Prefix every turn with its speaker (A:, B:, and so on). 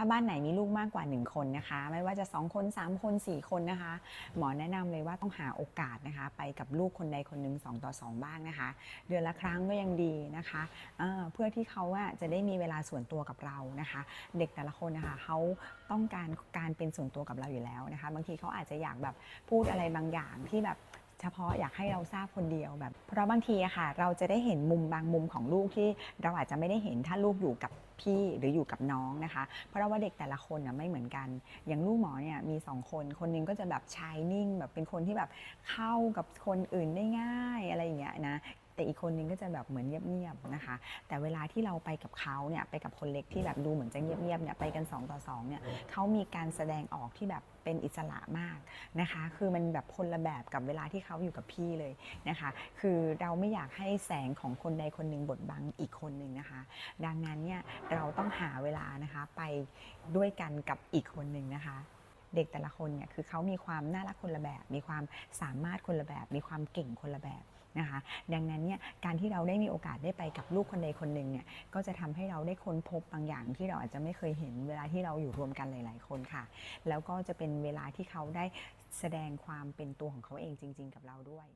A: ถ้าบ้านไหนมีลูกมากกว่า 1 คนนะคะ ไม่ว่าจะ 2 คน 3 คน 4 คนนะคะ หมอแนะนำเลยว่าต้องหาโอกาสนะคะ ไปกับลูกคนใดคนหนึ่ง2 ต่อ 2 บ้างนะคะ เดือนละครั้งก็ยังดีนะคะเเพื่อที่เขาอะจะได้มีเวลาส่วนตัวกับเรานะคะ เด็กแต่ละคนนะคะเขาต้องการการเป็นส่วนตัวกับเราอยู่แล้วนะคะ บางทีเขาอาจจะอยากแบบพูดอะไรบางอย่างที่แบบ เฉพาะอยากให้เราทราบคนเดียวแบบ เพราะบางทีอะค่ะ เราจะได้เห็นมุมบางมุมของลูกที่เราอาจจะไม่ได้เห็นถ้าลูกอยู่กับพี่หรืออยู่กับน้องนะคะ เพราะว่าเด็กแต่ละคนนะไม่เหมือนกัน อย่างลูกหมอเนี่ยมีสองคน คนหนึงก็จะแบบชายนิ่งแบบเป็นคนที่แบบเข้ากับคนอื่นได้ง่ายอะไรอย่างเงี้ยนะ แต่อีกคนนึงก็จะแบบเหมือนเงียบๆนะคะ แต่เวลาที่เราไปกับเขาเนี่ยไปกับคนเล็กที่แบบดูเหมือนจะเงียบๆเนี่ยไปกัน 2 ต่อ2เนี่ยเขามีการแสดงออกที่แบบเป็นอิสระมากนะคะ คือมันแบบคนละแบบกับเวลาที่เขาอยู่กับพี่เลยนะคะ คือเราไม่อยากให้แสงของคนใดคนหนึ่งบดบังอีกคนหนึ่งนะคะ ดังนั้นเนี่ยเราต้องหาเวลานะคะไปด้วยกันกับอีกคนหนึ่งนะคะ เด็กแต่ละคนเนี่ยคือเขามีความน่ารักคนละแบบ มีความสามารถคนละแบบ มีความเก่งคนละแบบนะคะดังนั้นเนี่ยการที่เราได้มีโอกาสได้ไปกับลูกคนใดคนหนึ่งเนี่ยก็จะทำให้เราได้ค้นพบบางอย่างที่เราอาจจะไม่เคยเห็นเวลาที่เราอยู่รวมกันหลาย ๆ คนค่ะ แล้วก็จะเป็นเวลาที่เขาได้แสดงความเป็นตัวของเขาเองจริง ๆ กับเราด้วย